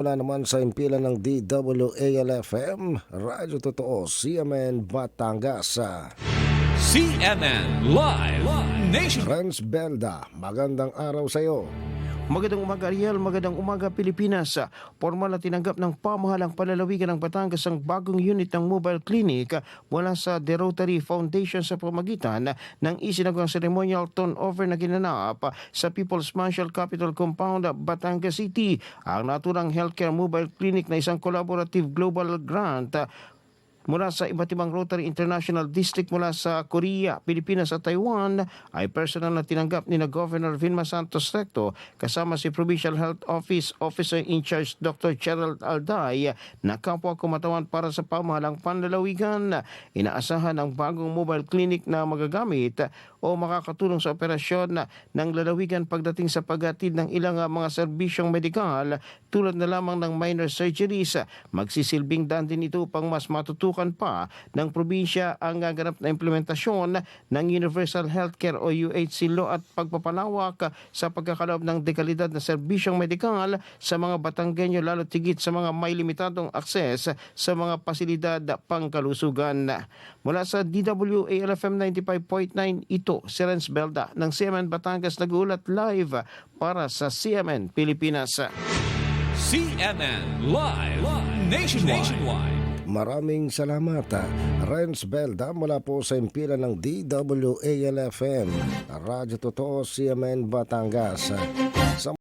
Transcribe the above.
Wala naman sa impila ng DWALFM, Radyo Totoo, CMN Batangas. CNN Live Nation. Renz Belda, magandang araw sa iyo. Magandang umaga Ariel, magandang umaga Pilipinas. Formal na tinanggap ng pamahalang palalawigan ng Batangas ang bagong unit ng mobile clinic mula sa The Rotary Foundation sa pamagitan ng isinagawang ceremonial turnover na ginanap sa People's Financial Capital Compound, Batangas City. Ang naturang healthcare mobile clinic na isang collaborative global grant mula sa iba't ibang Rotary International District mula sa Korea, Pilipinas at Taiwan ay personal na tinanggap ni na Governor Vilma Santos Recto kasama si Provincial Health Office Officer in Charge Dr. Gerald Alday na kapwa kumatawan para sa pamahalang panlalawigan. Inaasahan ang bagong mobile clinic na magagamit o makakatulong sa operasyon ng lalawigan pagdating sa paghatid ng ilang uh, mga serbisyong medikal tulad na lamang ng minor surgeries. Magsisilbing daan din ito upang mas matutukan pa ng probinsya ang uh, ganap na implementasyon ng Universal Healthcare o UHC law at pagpapalawak sa pagkakaloob ng dekalidad na serbisyong medikal sa mga Batanggenyo lalo tigit sa mga may limitadong akses sa mga pasilidad pangkalusugan. Mula sa DWALFM 95.9 ito si Renz Belda ng CMN Batangas nagulat live para sa CMN Pilipinas. CNN Live Nationwide. Maraming salamat. Renz Belda mula po sa impila ng DWALFM, Radyo Totoo, CMN Batangas. Sa